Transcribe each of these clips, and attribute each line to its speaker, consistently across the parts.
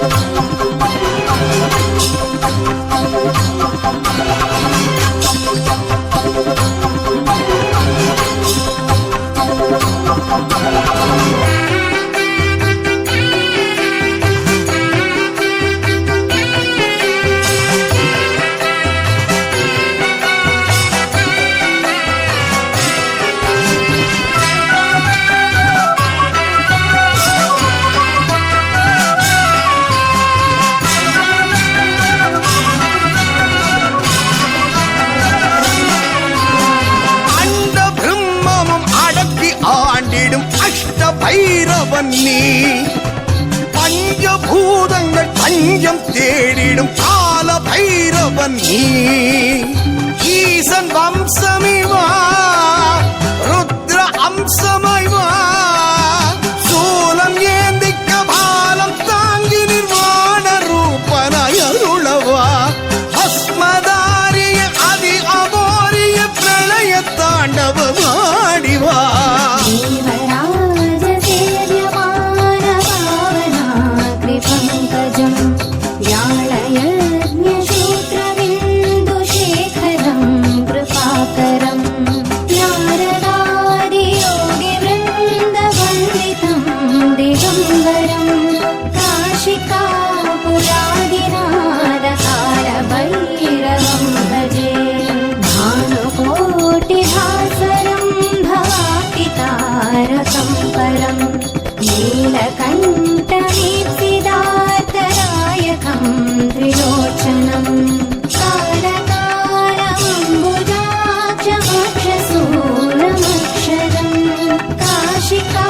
Speaker 1: you. Bhairavan நீ பஞ்சபூதங்கள் பஞ்சம் தேடிடும் கால பைரவன் நீ ஈசன் வம்சமிவா ருத்ர அம்சமைவா.
Speaker 2: नीलकण्ठमीप्सिदार्तनायकं त्रिलोचनम् कालकालमम्बुजाक्षमक्षसूरमक्षरम् काशिकापुरादिनादकारभैरवं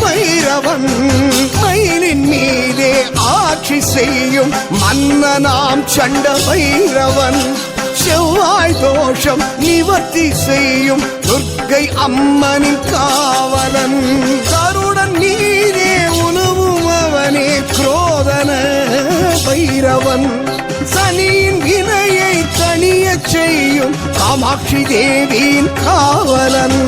Speaker 1: பைரவன் மயிலின் மீதே ஆட்சி செய்யும் மன்னனாம் சண்ட பைரவன். செவ்வாய் தோஷம் நிவர்த்தி செய்யும் துர்க்கை அம்மனின் காவலன். கருடன் நீரே உணவும் அவனே குரோதன பைரவன். சனியின் இணையை தனிய செய்யும் காமாட்சி தேவியின் காவலன்.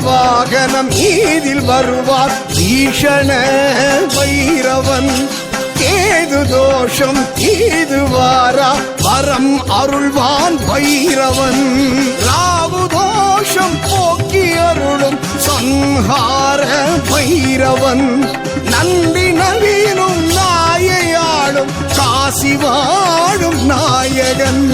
Speaker 2: வாகனம் ஈதில் வருவார்? ஈஷண வைரவன் கேது தோஷம் தீது வாரா? வரம் அருள்வான் வைரவன் ராவு தோஷம் போக்கி அருளும் சம்ஹார வைரவன் நன்றி நவீனும் நாயையாடும் காசி வாழும் நாயகன்.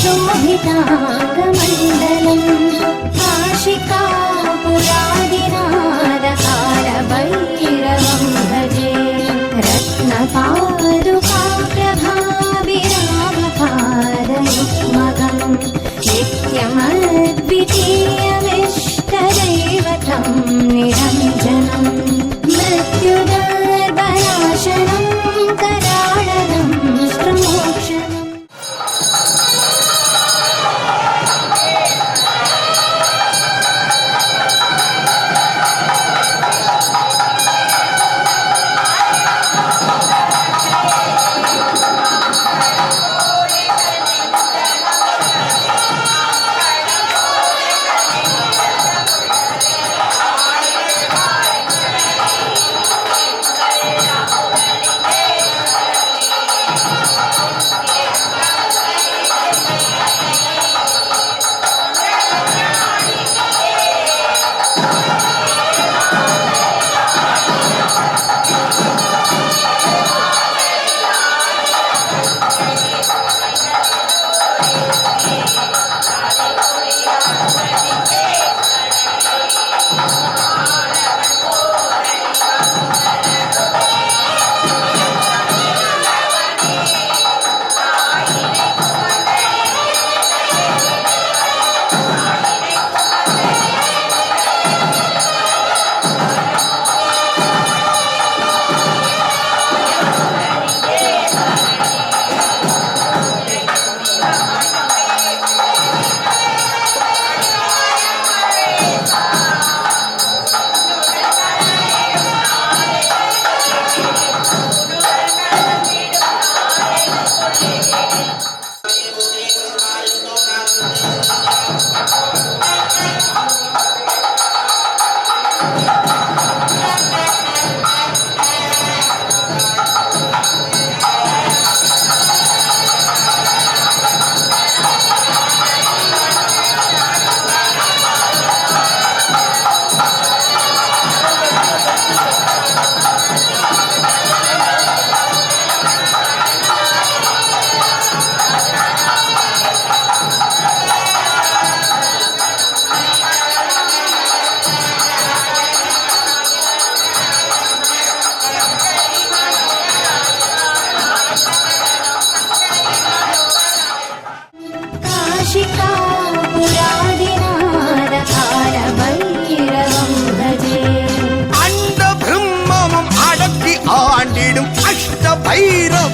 Speaker 1: स्वर्णवर्णशेषपाशशोभिताङ्गमण्डलम् काशिकापुरादिनादकारभैरवं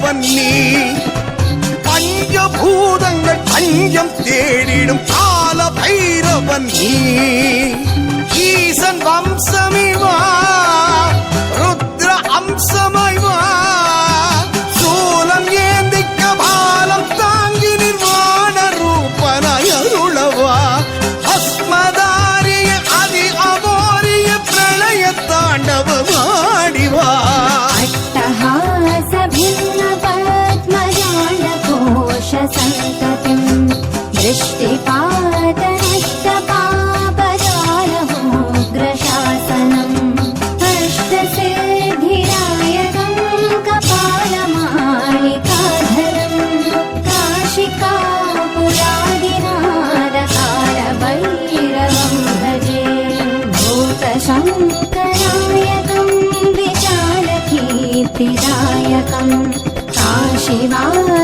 Speaker 2: பைரவன் நீ பஞ்சபூதங்கள் பஞ்சம் தேடிடும் கால பைரவன் நீ. ஈசன் வம்சமிவா ருத்ர
Speaker 1: அம்சம विचालकीर्तिदायकम् काशिवासि लोक